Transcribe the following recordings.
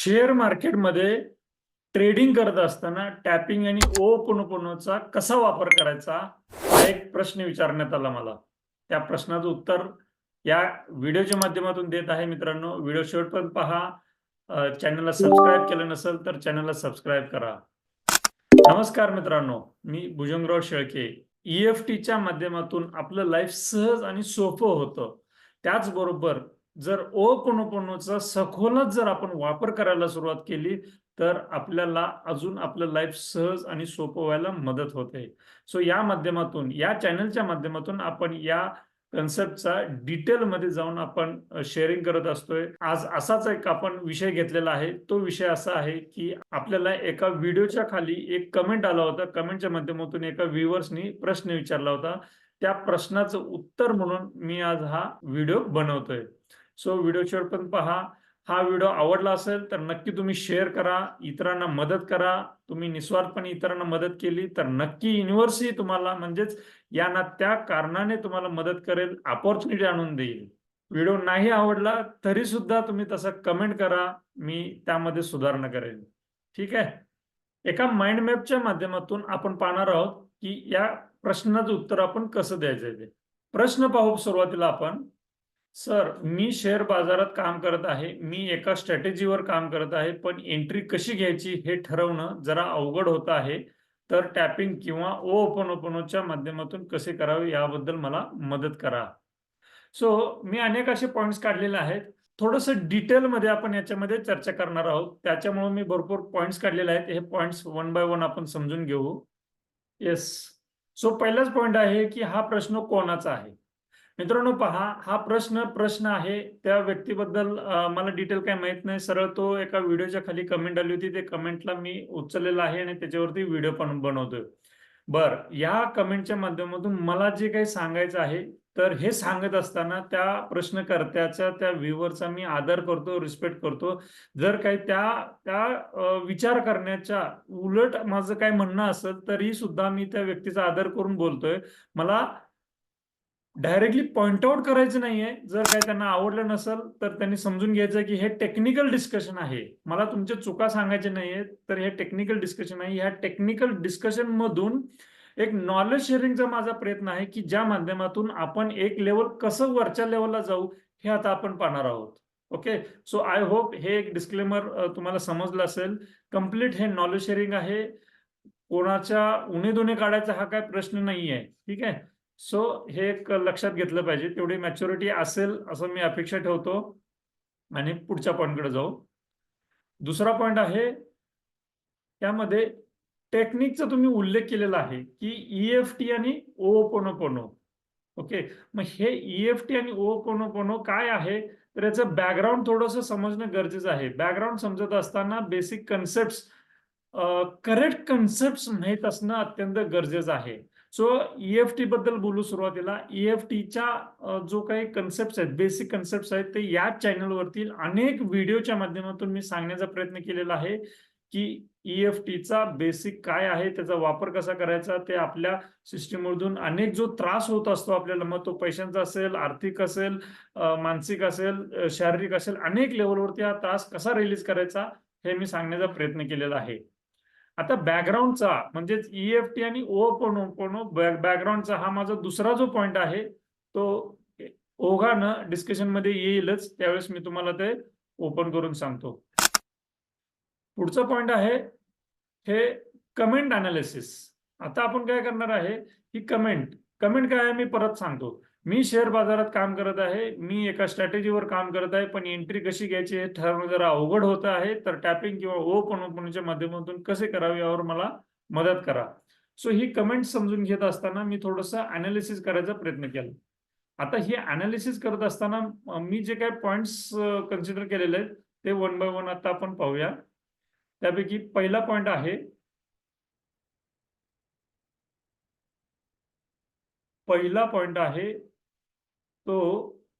Share मार्केटमध्ये trading करत असताना टॅपिंग आणि ओपनोपनोचा कसा वापर करायचा हा एक प्रश्न विचारण्यात आला मला. त्या प्रश्नाचं उत्तर या व्हिडिओच्या माध्यमातून देत आहे मित्रांनो. व्हिडिओ शेवटपर्यंत पहा. चॅनलला सबस्क्राईब केलं नसेल तर चॅनलला सबस्क्राईब करा. नमस्कार मित्रांनो. मी भुजंगराव शेळके. ईएफटीच्या माध्यमातून आपलं लाईफ सहज आणि सोपं होतं. त्याचबरोबर जर ओपनोपनोचा सखोलच जर आपण वापर करायला सुरुवात केली तर आपल्याला अजून आपलं लाईफ सहज आणि सोपं व्हायला मदत होते. सो या माध्यमातून या चॅनलच्या माध्यमातून आपण या कन्सेप्टचा डिटेलमध्ये जाऊन आपण शेअरिंग करत असतोय. आज असाच एक आपण विषय घेतलेला आहे. तो विषय असा आहे की आपल्याला एका व्हिडिओच्या खाली एक कमेंट आला होता. कमेंटच्या माध्यमातून एका व्ह्युअर्सनी प्रश्न विचारला होता. त्या प्रश्नाचं उत्तर म्हणून मी आज हा व्हिडिओ बनवतोय. सो व्हिडिओ पण पहा. हा व्हिडिओ आवडला असेल तर नक्की तुम्ही शेअर करा. इतरांना मदत करा. तुम्ही निस्वार्थपणे इतरांना मदत केली तर नक्की युनिव्हर्सिटी तुम्हाला म्हणजेच यांना त्या कारणाने तुम्हाला मदत करेल अपॉर्च्युनिटी आणून देईल. व्हिडिओ नाही आवडला तरी सुद्धा तुम्ही तसं कमेंट करा. मी त्यामध्ये सुधारणा करेन. ठीक आहे? एका माइंड मॅपच्या माध्यमातून आपण पाहणार आहोत की या प्रश्नाचं उत्तर आपण कसं द्यायचं ते. प्रश्न पाहू सुरुवातीला आपण. सर मी शेअर बाजारात काम करत आहे. मी एका स्ट्रॅटेजीवर काम करत आहे. पण एंट्री कशी घ्यायची हे ठरवणं जरा अवघड होत आहे. तर टॅपिंग किंवा ओ ओपन ओपनच्या माध्यमातून कसे करावे याबद्दल मला मदत करा. सो मी अनेक असे पॉईंट्स काढलेले आहेत. थोडंसं डिटेलमध्ये आपण याच्यामध्ये चर्चा करणार आहोत. त्याच्यामुळे मी भरपूर पॉईंट्स काढलेले आहेत. हे पॉईंट्स वन बाय वन आपण समजून घेऊ. येस सो पहिलाच पॉईंट आहे की हा प्रश्न कोणाचा आहे? मित्रांनो पहा हा प्रश्न प्रश्न आहे. त्या व्यक्तीबद्दल मला डिटेल काय माहीत नाही. सरळ तो एका व्हिडिओच्या खाली कमेंट आली होती. ते कमेंटला मी उचललेलं आहे आणि त्याच्यावरती व्हिडिओ पण बनवतोय. बर या कमेंटच्या माध्यमातून मला जे काही सांगायचं आहे तर हे सांगत असताना त्या प्रश्नकर्त्याचा त्या व्ह्युअरचा मी आदर करतो रिस्पेक्ट करतो. जर काही त्या त्या विचार करण्याच्या उलट माझं काय म्हणणं असेल तरी सुद्धा मी त्या व्यक्तीचा आदर करून बोलतोय. मला डायरेक्टली पॉइंट आउट करायचं नाहीये. जर काही त्यांना आवडलं नसेल तर त्यांनी समजून घ्यायचं की हे टेक्निकल डिस्कशन आहे. मला तुमच्या चुका सांगायचे नाहीये तर हे टेक्निकल डिस्कशन आहे. ह्या टेक्निकल डिस्कशन मधून एक नॉलेज शेअरिंगचा माझा प्रयत्न आहे की ज्या माध्यमातून आपण एक लेवल कसं वरच्या लेवलला जाऊ हे आता आपण पाहणार आहोत. ओके सो आय होप हे एक डिस्क्लेमर तुम्हाला समजलं असेल. कंप्लीट हे नॉलेज शेअरिंग आहे. कोणाच्या उणे दुने काढायचा हा काय प्रश्न नाही आहे ठीक आहे? सो हे एक लक्षात घेतलं पाहिजे. तेवढी मॅच्युरिटी असेल असं मी अपेक्षा ठेवतो आणि पुढच्या पॉईंटकडे जाऊ. दुसरा पॉईंट आहे त्यामध्ये टेक्निकचा तुम्ही उल्लेख केलेला आहे की ई एफ टी आणि ओपोनोपोनो ओके मग हे ईएफटी आणि ओपोनोपोनो काय आहे? तर याचं बॅकग्राऊंड थोडंसं समजणं गरजेचं आहे. बॅकग्राऊंड समजत असताना बेसिक कन्सेप्ट करेक्ट कन्सेप्ट माहीत असणं अत्यंत गरजेचं आहे. सो ईएफटी बद्दल बोलू सुरुवातीला. ईएफटीच्या जो काही कन्सेप्ट आहेत बेसिक कन्सेप्ट आहेत ते याच चॅनलवरती अनेक व्हिडिओच्या माध्यमातून मी सांगण्याचा प्रयत्न केलेला आहे की ईएफटीचा बेसिक काय आहे त्याचा वापर कसा करायचा ते आपल्या सिस्टीममधून अनेक जो त्रास होत असतो आपल्याला मग तो पैशांचा असेल आर्थिक असेल मानसिक असेल शारीरिक असेल अनेक लेवलवरती हा त्रास कसा रिलीज करायचा हे मी सांगण्याचा प्रयत्न केलेला आहे. आता बॅकग्राऊंडचा म्हणजेच ईएफटी आणि ओपोनो बॅकग्राऊंडचा हा माझा दुसरा जो पॉईंट आहे तो ओघानं डिस्कशनमध्ये येईलच. त्यावेळेस मी तुम्हाला ते ओपन करून सांगतो. पुढचा पॉइंट आहे हे कमेंट अनालिसिस आता आपण काय करणार आहे ही कमेंट कमेंट काय आहे मी परत सांगतो. मी शेअर बाजारात काम करत आहे. मी एका स्ट्रॅटेजीवर काम करत आहे. पण एंट्री कशी घ्यायची हे ठरवणं जरा अवघड होत आहे. तर टॅपिंग किंवा हो ओपन ओपनच्या माध्यमातून कसे करावे यावर मला मदत करा. सो ही कमेंट समजून घेत असताना मी थोडंसं अनालिसिस करायचा प्रयत्न केला. आता हे अनालिसिस करत असताना मी जे काही पॉइंट्स कन्सिडर केलेले आहेत ते वन बाय वन आता आपण पाहूया. त्यापैकी पहिला पॉइंट आहे. पहिला पॉइंट आहे तो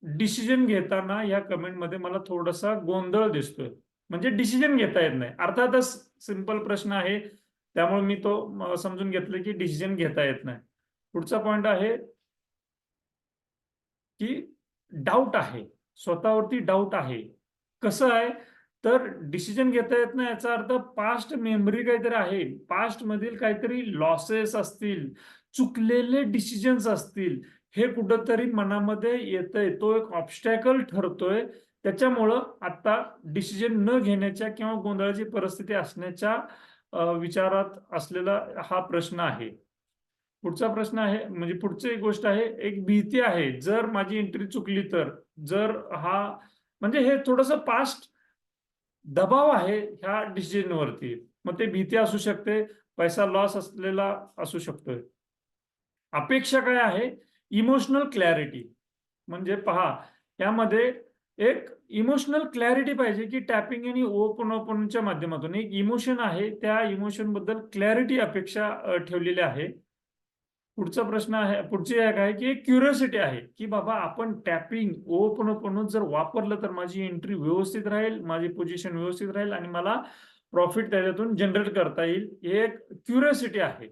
डिसिजन घेताना या कमेंटमध्ये मला थोडासा गोंधळ दिसतोय. म्हणजे डिसिजन घेता येत नाही. अर्थातच सिंपल प्रश्न आहे. त्यामुळे मी तो समजून घेतलं की डिसिजन घेता येत नाही. पुढचा पॉइंट आहे की डाऊट आहे. स्वतःवरती डाऊट आहे. कसं आहे? तर डिसिजन घेता येत नाही याचा अर्थ पास्ट मेमरी काहीतरी आहे. पास्ट मधील काहीतरी लॉसेस असतील. चुकलेले डिसिजन्स असतील. हे कुठंतरी मनामध्ये येतंय. तो एक ऑब्स्टॅकल ठरतोय. त्याच्यामुळं आता डिसिजन न घेण्याच्या किंवा गोंधळाची परिस्थिती असण्याच्या विचारात असलेला हा प्रश्न आहे. पुढचा प्रश्न आहे म्हणजे पुढची एक गोष्ट आहे एक भीती आहे. जर माझी एंट्री चुकली तर जर हा म्हणजे हे थोडस पास्ट दबाव आहे ह्या डिसिजन वरती. मग ते भीती असू शकते पैसा लॉस असलेला असू शकतोय. अपेक्षा काय आहे? Emotional clarity. म्हणजे पहा यामध्ये एक इमोशनल क्लॅरिटी पाहिजे की टॅपिंग आणि ओपन ओपनच्या माध्यमातून. एक इमोशन आहे त्या इमोशनबद्दल क्लॅरिटी अपेक्षा ठेवलेली आहे. पुढचा प्रश्न आहे पुढची एक आहे की एक क्युरियोसिटी आहे की बाबा आपण टॅपिंग ओपन ओपन जर वापरलं तर माझी एंट्री व्यवस्थित राहील माझी पोझिशन व्यवस्थित राहील आणि मला प्रॉफिट त्याच्यातून जनरेट करता येईल. हे एक क्युरियोसिटी आहे.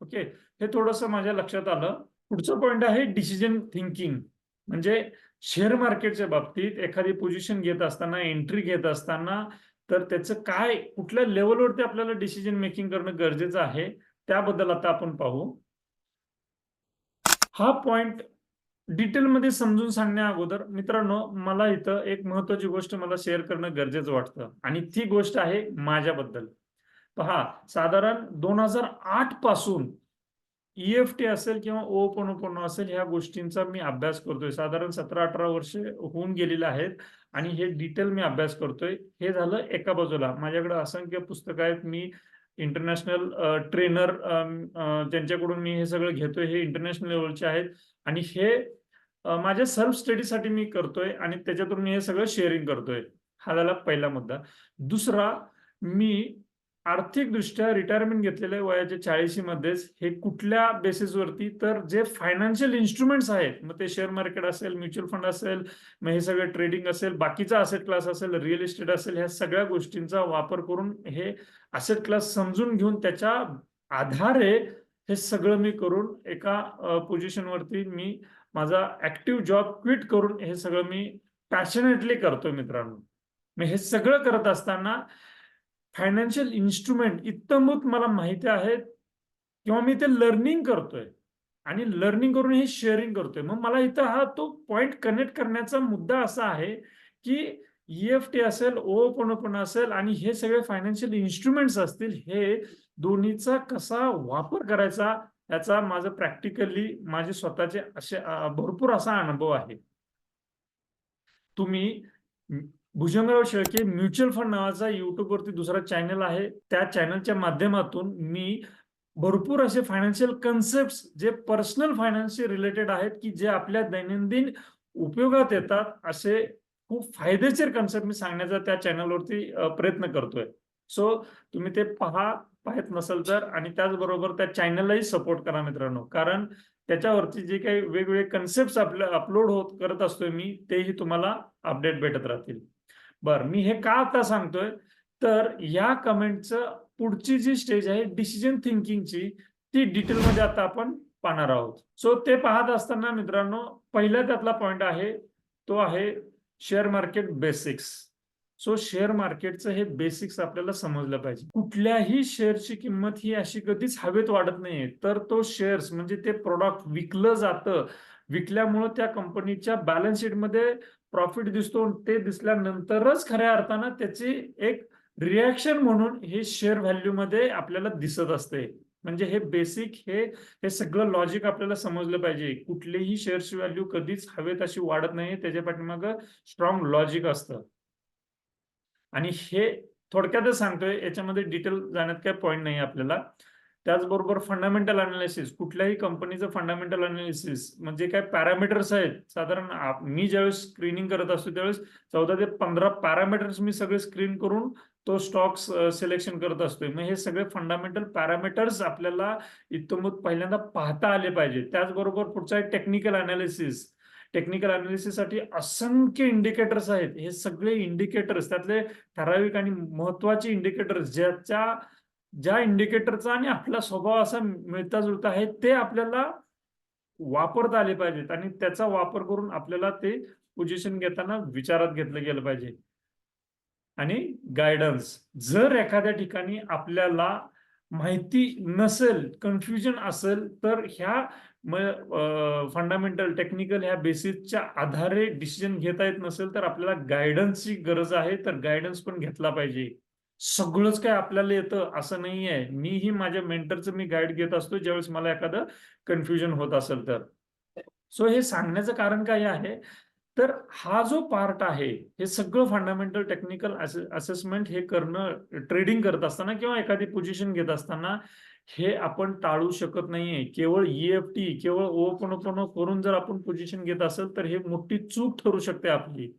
ओके? हे थोडंसं माझ्या लक्षात आलं. पुढचं पॉइंट आहे डिसिजन थिंकिंग म्हणजे शेअर मार्केटच्या बाबतीत एखादी पोझिशन घेत असताना एंट्री घेत असताना तर त्याचं काय कुठल्या लेवलवरती आपल्याला डिसिजन मेकिंग करणं गरजेचं आहे त्याबद्दल आता आपण पाहू. हा पॉइंट डिटेलमध्ये समजून सांगण्या अगोदर मित्रांनो मला इथं एक महत्वाची गोष्ट मला शेअर करणं गरजेचं वाटतं. आणि ती गोष्ट आहे माझ्याबद्दल. पहा साधारण दोन हजार आठपासून ईएफटी असेल किंवा ओ ओपन असेल ह्या गोष्टींचा मी अभ्यास करतोय. साधारण सतरा अठरा वर्षे होऊन गेलेले आहेत आणि हे डिटेल मी अभ्यास करतोय. हे झालं एका बाजूला. माझ्याकडे असंख्य पुस्तकं आहेत. मी इंटरनॅशनल ट्रेनर त्यांच्याकडून मी हे सगळं घेतोय हे इंटरनॅशनल लेवलचे आहेत. आणि हे माझ्या सेल्फ स्टडीसाठी मी करतोय आणि त्याच्यातून मी हे सगळं शेअरिंग करतोय. हा झाला पहिला मुद्दा. दुसरा मी आर्थिकदृष्ट्या रिटायरमेंट घेतलेले वयाच्या चाळीशी मध्येच हे कुठल्या बेसिसवरती तर जे फायनान्शियल इन्स्ट्रुमेंट्स आहेत मग ते शेअर मार्केट असेल म्युच्युअल फंड असेल मग हे सगळं ट्रेडिंग असेल बाकीचा असेट क्लास असेल रिअल इस्टेट असेल ह्या सगळ्या गोष्टींचा वापर करून हे असेट क्लास समजून घेऊन त्याच्या आधारे हे सगळं मी करून एका पोझिशनवरती मी माझा ऍक्टिव्ह जॉब क्विट करून हे सगळं मी पॅशनेटली करतोय मित्रांनो. मी हे सगळं करत असताना फायनान्शियल इन्स्ट्रुमेंट इतमूत मला माहिती आहेत किंवा मी ते लर्निंग करतोय. आणि लर्निंग करून हे शेअरिंग करतोय. मग मला इथं हा तो पॉइंट कनेक्ट करण्याचा मुद्दा असा आहे की ईएफटी असेल ओपन ओपन असेल आणि हे सगळे फायनान्शियल इन्स्ट्रुमेंट्स असतील हे दोन्हीचा कसा वापर करायचा याचा माझं प्रॅक्टिकली माझे स्वतःचे असे भरपूर असा अनुभव आहे. तुम्ही भुजंगराव शेळके म्युच्युअल फंड नावाचा युट्यूबवरती दुसरा चॅनल आहे. त्या चॅनलच्या माध्यमातून मी भरपूर असे फायनान्शियल कन्सेप्ट जे पर्सनल फायनान्सशी रिलेटेड आहेत की जे आपल्या दैनंदिन उपयोगात येतात असे खूप फायदेशीर कन्सेप्ट मी सांगण्याचा त्या चॅनलवरती प्रयत्न करतोय. सो तुम्ही ते पहा पाहत नसेल तर आणि त्याचबरोबर त्या चॅनललाही सपोर्ट करा मित्रांनो. कारण त्याच्यावरती जे काही वेगवेगळे कन्सेप्ट आपल्या अपलोड होत करत असतोय मी तेही तुम्हाला अपडेट भेटत राहतील. बर मी हे का आता सांगतोय? तर या कमेंटचं पुढची जी स्टेज आहे डिसिजन थिंकिंगची ती डिटेलमध्ये आता आपण पाहणार आहोत. सो ते पाहत असताना मित्रांनो पहिला त्यातला पॉइंट आहे तो आहे share market basics so share मार्केटचं हे बेसिक्स आपल्याला समजलं पाहिजे. कुठल्याही शेअरची किंमत ही अशी कधीच हवेत वाढत नाहीये. तर तो शेअर्स म्हणजे ते प्रोडक्ट विकलं जातं विकल्यामुळं त्या कंपनीच्या बॅलन्स शीटमध्ये प्रॉफिट दिसतो ते दिसल्यानंतरच खऱ्या अर्थानं त्याची एक रिॲक्शन म्हणून हे शेअर व्हॅल्यू मध्ये आपल्याला दिसत असते. म्हणजे हे बेसिक हे हे सगळं लॉजिक आपल्याला समजलं पाहिजे. कुठलेही शेअरची व्हॅल्यू कधीच हवेत अशी वाढत नाही त्याच्या पाठीमाग स्ट्रॉंग लॉजिक असतं. आणि हे थोडक्यातच सांगतोय याच्यामध्ये डिटेल जाण्यात काही पॉईंट नाही आपल्याला. त्याचबरोबर फंडामेंटल अनालिसिस कुठल्याही कंपनीचं फंडामेंटल अनालिसिस म्हणजे काय पॅरामीटर्स आहेत. साधारण मी ज्यावेळेस स्क्रीनिंग करत असतो त्यावेळेस चौदा ते पंधरा पॅरामीटर्स मी सगळे स्क्रीन करून तो स्टॉक्स सिलेक्शन करत असतोय. मग हे सगळे फंडामेंटल पॅरामीटर्स आपल्याला इतमूत पहिल्यांदा पाहता आले पाहिजे. त्याचबरोबर पुढचा आहे टेक्निकल अनालिसिस टेक्निकल अनालिसिससाठी असंख्य इंडिकेटर्स आहेत. हे सगळे इंडिकेटर्स त्यातले ठराविक आणि महत्त्वाचे इंडिकेटर्स ज्याच्या ज्या इंडिकेटरचा आणि आपला स्वभाव असा मिळता जुळता आहे ते आपल्याला वापरता आले पाहिजेत. आणि त्याचा वापर करून आपल्याला ते पोझिशन घेताना विचारात घेतलं गेलं पाहिजे. आणि गायडन्स जर एखाद्या ठिकाणी आपल्याला माहिती नसेल कन्फ्युजन असेल तर ह्या फंडामेंटल टेक्निकल ह्या बेसिसच्या आधारे डिसिजन घेता येत नसेल तर आपल्याला गायडन्सची गरज आहे तर गायडन्स पण घेतला पाहिजे. सगळंच काय आपल्याला येतं असं नाही आहे मीही माझ्या मेंटरचं मी गाईड घेत असतो ज्यावेळेस मला एखादं कन्फ्युजन होत असेल तर. सो हे सांगण्याचं कारण काय आहे? तर हा जो पार्ट आहे हे सगळं फंडामेंटल टेक्निकल असेसमेंट हे करणं ट्रेडिंग करत असताना किंवा एखादी पोझिशन घेत असताना हे आपण टाळू शकत नाहीये. केवळ ईएफटी केवळ ओपन करून जर आपण पोझिशन घेत असेल तर हे मोठी चूक ठरू शकते आपली.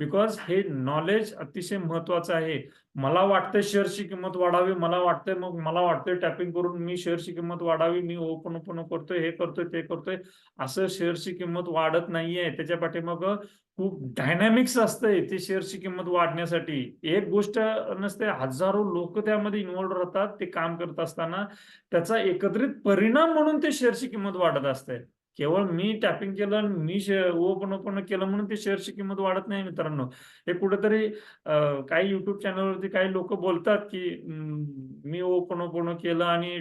बिकॉज हे नॉलेज अतिशय महत्वाचं आहे. मला वाटतंय शेअरची किंमत वाढावी मला वाटतंय मग मला वाटतंय टॅपिंग करून मी शेअरची किंमत वाढावी मी ओपन ओपन करतोय हे करतोय ते करतोय. असं शेअरची किंमत वाढत नाहीये. त्याच्या पाठीमाग खूप डायनॅमिक्स असतंय ते शेअरची किंमत वाढण्यासाठी. एक गोष्ट नसते हजारो लोक त्यामध्ये इन्व्हॉल्व राहतात ते काम करत असताना त्याचा एकत्रित परिणाम म्हणून ते शेअरची किंमत वाढत असते केवळ मी टॅपिंग केलं आणि मी ओपन ओपन केलं म्हणून ते शेअरची किंमत वाढत नाही मित्रांनो. हे कुठेतरी काही युट्यूब चॅनलवरती काही लोक बोलतात की मी ओपन ओपन केलं आणि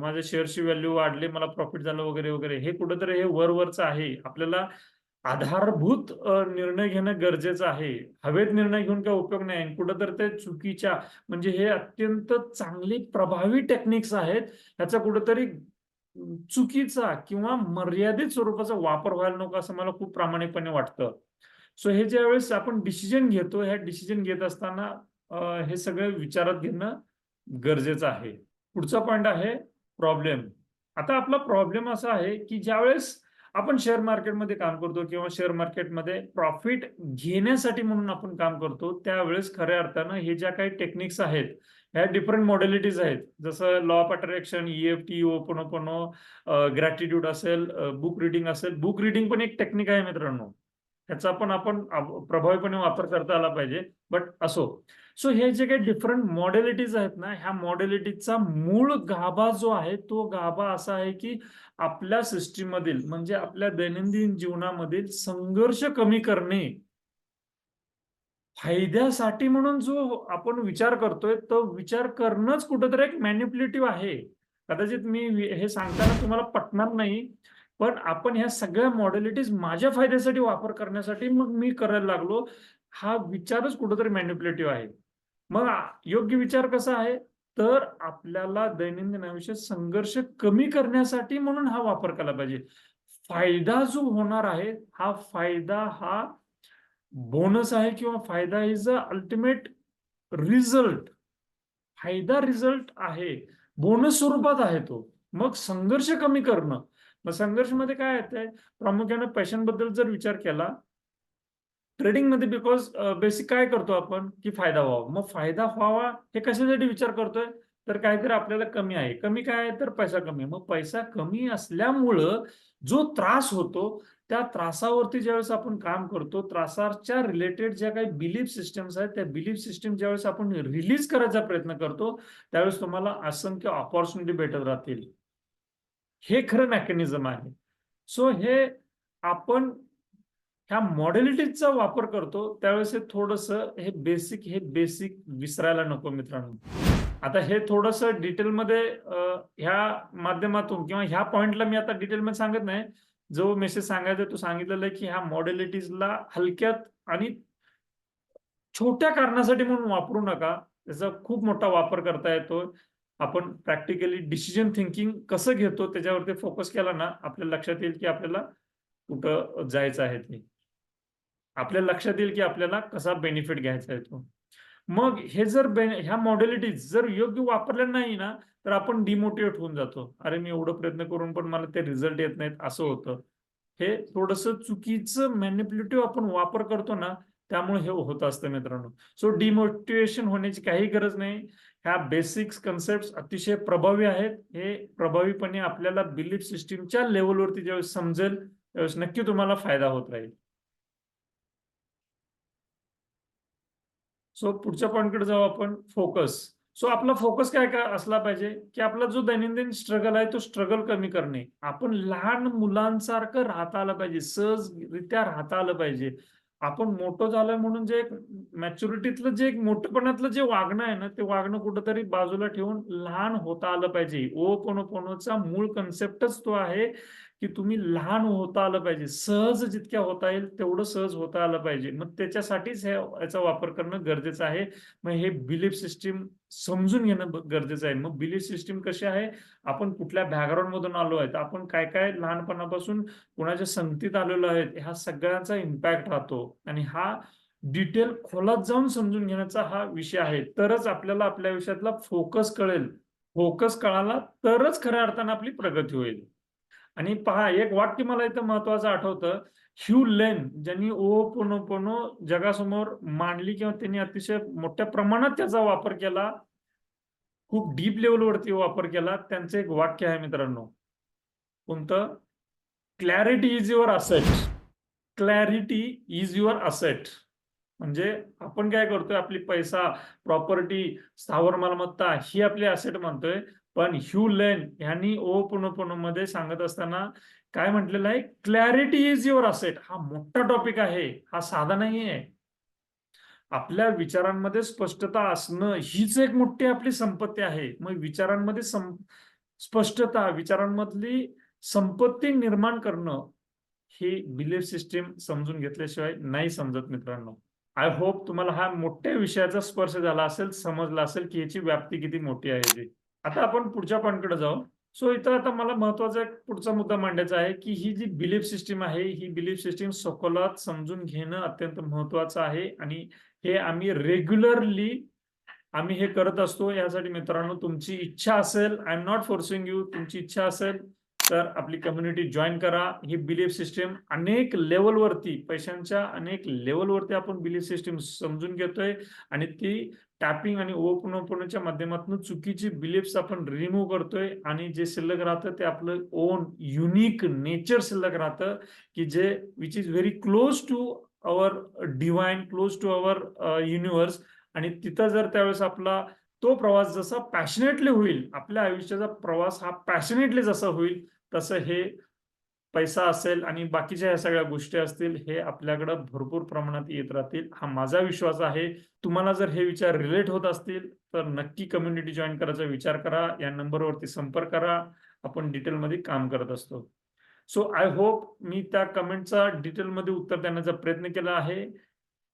माझ्या शेअरची व्हॅल्यू वाढली मला प्रॉफिट झालं वगैरे वगैरे. हे कुठेतरी हे वरवरचं आहे. आपल्याला आधारभूत निर्णय घेणं गरजेचं आहे. हवेत निर्णय घेऊन काय उपयोग नाही कुठंतरी ते चुकीच्या म्हणजे हे अत्यंत चांगली प्रभावी टेक्निक्स आहेत. ह्याचा कुठंतरी चुकीचा किंवा मर्यादित स्वरूपाचा वापर व्हायला नको असं मला खूप प्रामाणिकपणे वाटतं. सो हे ज्या वेळेस आपण डिसिजन घेतो ह्या डिसिजन घेत असताना हे सगळं विचारात घेणं गरजेचं आहे. पुढचा पॉइंट आहे प्रॉब्लेम आता आपला प्रॉब्लेम असा आहे की ज्यावेळेस आपण शेअर मार्केटमध्ये काम करतो किंवा शेअर मार्केटमध्ये प्रॉफिट घेण्यासाठी म्हणून आपण काम करतो त्यावेळेस खऱ्या अर्थानं हे ज्या काही टेक्निक्स आहेत ह्या डिफरंट मॉडेलिटीज आहेत. जसं law of attraction EFT open open gratitude असेल बुक रिडिंग असेल. बुक रिडिंग पण एक टेक्निक आहे मित्रांनो. ह्याचा पण आपण प्रभावीपणे वापर करता आला पाहिजे. बट असो. सो हे जे काही डिफरंट मॉडेलिटीज आहेत ना ह्या मॉडेलिटीजचा मूळ गाभा जो आहे तो गाभा असा आहे की आपल्या सिस्टीम मधील म्हणजे आपल्या दैनंदिन जीवनामधील संघर्ष कमी करणे फायद्यासाठी म्हणून जो आपण विचार करतोय तो विचार करणंच कुठंतरी एक मॅन्युप्युलेटिव्ह आहे. कदाचित मी हे सांगताना तुम्हाला पटणार नाही पण आपण ह्या सगळ्या मॉडेलिटीज माझ्या फायद्यासाठी वापर करण्यासाठी मग मी करायला लागलो हा विचारच कुठंतरी मॅन्युप्युलेटिव्ह आहे. मग योग्य विचार कसा आहे? तर आपल्याला दैनंदिन आयुष्यात संघर्ष कमी करण्यासाठी म्हणून हा वापर केला पाहिजे. फायदा जो होणार आहे हा फायदा हा बोनस आहे किंवा फायदा इज अ अल्टिमेट रिझल्ट फायदा रिझल्ट आहे. बोनस स्वरूपात आहे तो. मग संघर्ष कमी करणं. मग संघर्षमध्ये काय येत प्रामुख्याने पैशांबद्दल जर विचार केला ट्रेडिंगमध्ये बिकॉज बेसिक काय करतो आपण? की फायदा व्हावा. मग फायदा व्हावा हे कशासाठी विचार करतोय? तर काहीतरी आपल्याला कमी आहे. कमी काय आहे? तर पैसा कमी आहे. मग पैसा कमी असल्यामुळं जो त्रास होतो त्या त्रासावरती ज्यावेळेस आपण काम करतो त्रासाच्या रिलेटेड ज्या काही बिलीफ सिस्टम्स आहेत त्या बिलीफ सिस्टम ज्यावेळेस आपण रिलीज करायचा प्रयत्न करतो त्यावेळेस तुम्हाला असंख्य ऑपॉर्च्युनिटी भेटत राहतील. हे खरं मेकॅनिझम आहे. सो हे आपण ह्या मॉडेलिटीजचा वापर करतो त्यावेळेस हे थोडस हे बेसिक हे बेसिक विसरायला नको मित्रांनो. आता हे थोडस डिटेलमध्ये ह्या माध्यमातून किंवा ह्या पॉइंटला मी आता डिटेलमध्ये सांगत नाही जो मेसेज सांगायचा तो सांगितलेला आहे की ह्या मॉडेलिटीजला हलक्यात आणि छोट्या कारणासाठी म्हणून वापरू नका. त्याचा खूप मोठा वापर करता येतो. आपण प्रॅक्टिकली डिसिजन थिंकिंग कसं घेतो त्याच्यावरती फोकस केला ना आपल्या लक्षात येईल की आपल्याला कुठं जायचं आहे ते. आपल्या लक्षात येईल की आपल्याला कसा बेनिफिट घ्यायचा आहे तो. मग हे जर ह्या मॉडेलिटीज जर योग्य वापरल्या नाही ना तर आपण डिमोटिवेट होऊन जातो. अरे मी एवढं प्रयत्न करून पण मला ते रिझल्ट येत नाहीत असं होतं. हे थोडस चुकीचं मॅनिप्युलेटिव्ह आपण वापर करतो ना त्यामुळे हे होत असतं मित्रांनो. सो डिमोटिवेशन होण्याची काही गरज नाही. ह्या बेसिक्स कन्सेप्ट अतिशय प्रभावी आहेत. हे प्रभावीपणे आपल्याला बिलीफ सिस्टीमच्या लेवलवरती ज्यावेळेस समजेल त्यावेळेस नक्की तुम्हाला फायदा होत राहील. सो पुढच्या पॉईंटकडे जाऊ आपण फोकस सो आपला फोकस काय काय असला पाहिजे? की आपला जो दैनंदिन स्ट्रगल आहे तो स्ट्रगल कमी करणे. आपण लहान मुलांसारखं राहता आलं पाहिजे सहजरित्या राहता आलं पाहिजे. आपण मोठं झालं म्हणून जे एक मॅच्युरिटीतलं जे एक मोठेपणातलं जे वागणं आहे ना ते वागणं कुठंतरी बाजूला ठेवून लहान होता आलं पाहिजे. ओ पोनोपोनोचा मूळ कन्सेप्टच तो आहे. की तुम्ही लहान होता आलं पाहिजे. सहज जितक्या होता येईल तेवढं सहज होता आलं पाहिजे. मग त्याच्यासाठीच हे याचा वापर करणं गरजेचं आहे. मग हे बिलीफ सिस्टीम समजून घेणं गरजेचं आहे. मग बिलीफ सिस्टीम कशी आहे? आपण कुठल्या बॅकग्राऊंड मधून आलो आहे आपण काय काय लहानपणापासून कुणाच्या संगतीत आलेलो आहेत ह्या सगळ्यांचा इम्पॅक्ट राहतो. आणि हा डिटेल खोलात जाऊन समजून घेण्याचा हा विषय आहे. तरच आपल्याला आपल्या विषयातला फोकस कळेल. फोकस कळाला तरच खऱ्या अर्थानं आपली प्रगती होईल. आणि पहा एक वाक्य मला इथं महत्वाचं आठवतं. ह्यू लेन ज्यांनी ओ जगासमोर मांडली किंवा त्यांनी अतिशय मोठ्या प्रमाणात त्याचा वापर केला खूप डीप लेवलवरती वापर केला त्यांचं एक वाक्य आहे मित्रांनो. कोणतं? Clarity is your asset. Clarity is your asset. म्हणजे आपण काय करतोय आपली पैसा प्रॉपर्टी स्थावर मालमत्ता ही आपली असेट म्हणतोय. पण ह्यू लेन ह्यांनी ओ पुनो मध्ये सांगत असताना काय म्हटलेलं आहे? क्लॅरिटी इज युअर असेट हा मोठा टॉपिक आहे. हा साधा नाही आहे आपल्या विचारांमध्ये स्पष्टता असणं हीच एक मोठी आपली संपत्ती आहे. मग विचारांमध्ये स्पष्टता विचारांमधली संपत्ती निर्माण करणं ही बिलीफ सिस्टीम समजून घेतल्याशिवाय नाही समजत मित्रांनो. आय होप तुम्हाला हा मोठ्या विषयाचा स्पर्श झाला असेल समजला असेल की याची व्याप्ती किती मोठी आहे आता आपण पुढच्या पॉईंटकडे जाऊ. सो इथं आता मला महत्त्वाचा एक पुढचा मुद्दा मांडायचा आहे की ही जी बिलीफ सिस्टीम आहे ही बिलीफ सिस्टीम सखोलात समजून घेणं अत्यंत महत्वाचं आहे. आणि हे आम्ही रेग्युलरली आम्ही हे करत असतो. यासाठी मित्रांनो तुमची इच्छा असेल I am not forcing you तुमची इच्छा असेल तर आपली कम्युनिटी जॉईन करा. ही बिलीफ सिस्टीम अनेक लेवलवरती पैशांच्या अनेक लेवलवरती आपण बिलीफ सिस्टीम समजून घेतोय. आणि ती टॅपिंग आणि ओपनोपनच्या माध्यमातून चुकीची बिलीफ्स आपण रिमूव्ह करतोय. आणि जे शिल्लक राहतं ते आपलं ओन युनिक नेचर शिल्लक राहतं की जे which is very close to our divine close to our universe आणि तिथं जर त्यावेळेस आपला तो प्रवास जसा पॅशनेटली होईल आपल्या आयुष्याचा प्रवास हा पॅशनेटली जसा होईल तसं हे पैसा असेल आणि बाकीच्या ह्या सगळ्या गोष्टी असतील हे आपल्याकडं भरपूर प्रमाणात येत राहतील. हा माझा विश्वास आहे. तुम्हाला जर हे विचार रिलेट होत असतील तर नक्की कम्युनिटी जॉईन करायचा विचार करा. या नंबरवरती संपर्क करा. आपण डिटेलमध्ये काम करत असतो. सो आय होप मी त्या कमेंटचा डिटेलमध्ये उत्तर देण्याचा प्रयत्न केला आहे.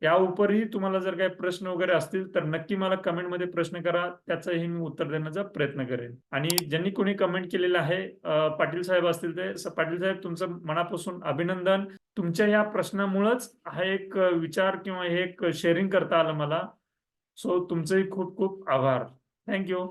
या उपरही तुम्हाला जर काही प्रश्न वगैरे असतील तर नक्की मला कमेंटमध्ये प्रश्न करा. त्याचंही मी उत्तर देण्याचा प्रयत्न करेन. आणि ज्यांनी कोणी कमेंट केलेलं आहे पाटील साहेब असतील ते पाटील साहेब तुमचं मनापासून अभिनंदन. तुमच्या या प्रश्नामुळंच हा एक विचार किंवा हे एक शेअरिंग करता आलं मला. सो तुमचेही खूप खूप आभार. थँक्यू